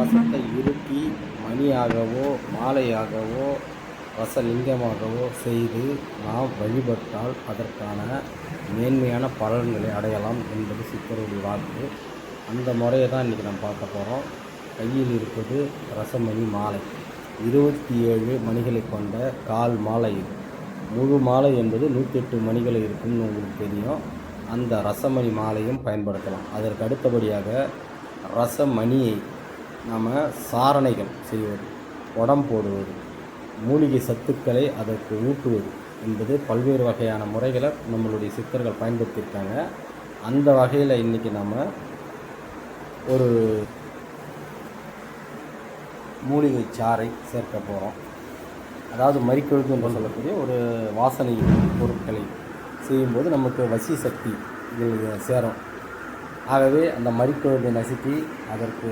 ரசத்தை இறுக்கி மணியாகவோ மாலையாகவோ ரசலிங்கமாகவோ செய்து நாம் வழிபட்டால் அதற்கான மேன்மையான பலன்களை அடையலாம் என்பது சித்தருடைய வாக்கு. அந்த முறையை தான் இன்றைக்கி நம்ம பார்க்க போகிறோம் கையில் இருப்பது ரசமணி மாலை. இருபத்தி ஏழு மணிகளை கொண்ட கால் மாலை இது. முழு மாலை என்பது நூற்றி எட்டு மணிகள் இருக்கும்னு உங்களுக்கு தெரியும். அந்த ரசமணி மாலையும் பயன்படுத்தலாம். அதற்கு அடுத்தபடியாக ரசமணியை நாம் சாரணைகள் செய்வது உடம் போடுவது மூலிகை சத்துக்களை அதற்கு ஊட்டுவது என்பது பல்வேறு வகையான முறைகளை நம்மளுடைய சித்தர்கள் பயன்படுத்தியிருக்காங்க. அந்த வகையில் இன்றைக்கி நம்ம ஒரு மூலிகை சாறை சேர்க்க போகிறோம் அதாவது மறிக்கொழுந்து என்று சொல்லக்கூடிய ஒரு வாசனை பொருட்களை செய்யும்போது நமக்கு வசி சக்தி இது சேரும். ஆகவே அந்த மறிக்கொழுந்தை நசுக்கி அதற்கு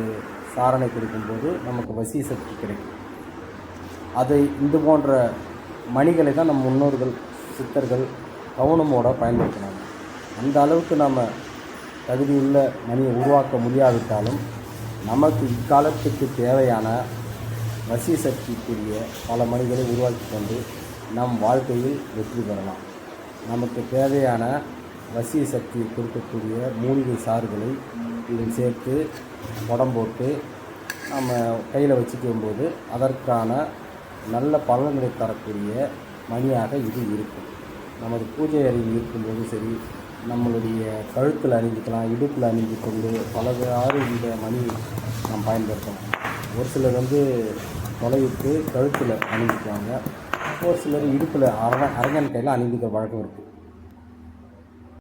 சாரணை கொடுக்கும்போது நமக்கு வசி சக்தி கிடைக்கும். அதை இது போன்ற மணிகளை தான் நம் முன்னோர்கள் சித்தர்கள் கவனமோட பயன்படுத்தினாங்க. அந்த அளவுக்கு நாம் தகுதியுள்ள மணியை உருவாக்க முடியாவிட்டாலும் நமக்கு இக்காலத்துக்கு தேவையான வசி சக்திக்குரிய பல மணிகளை உருவாக்கி கொண்டு நம் வாழ்க்கையில் வெற்றி பெறலாம். நமக்கு தேவையான வசிய சக்தியை கொடுக்கக்கூடிய மூலிகை சாறுகளை இதில் சேர்த்து உடம் போட்டு நம்ம கையில் வச்சுக்கும் போது அதற்கான நல்ல பலன்களை தரக்கூடிய மணியாக இது இருக்கும். நமது பூஜை அறையில் இருக்கும்போது சரி நம்மளுடைய கழுத்தில் அணிஞ்சிக்கலாம் இடுப்பில் அணிஞ்சு கொண்டு பலவாறு இந்த மணி நாம் பயன்படுத்தலாம். ஒரு சிலர் வந்து தொலைவிட்டு கழுத்தில் அணிஞ்சிக்குவாங்க. ஒரு சிலர் இடுப்பில் அர அரங்கன் கையில் அணிஞ்சிக்கிற வழக்கம் இருக்குது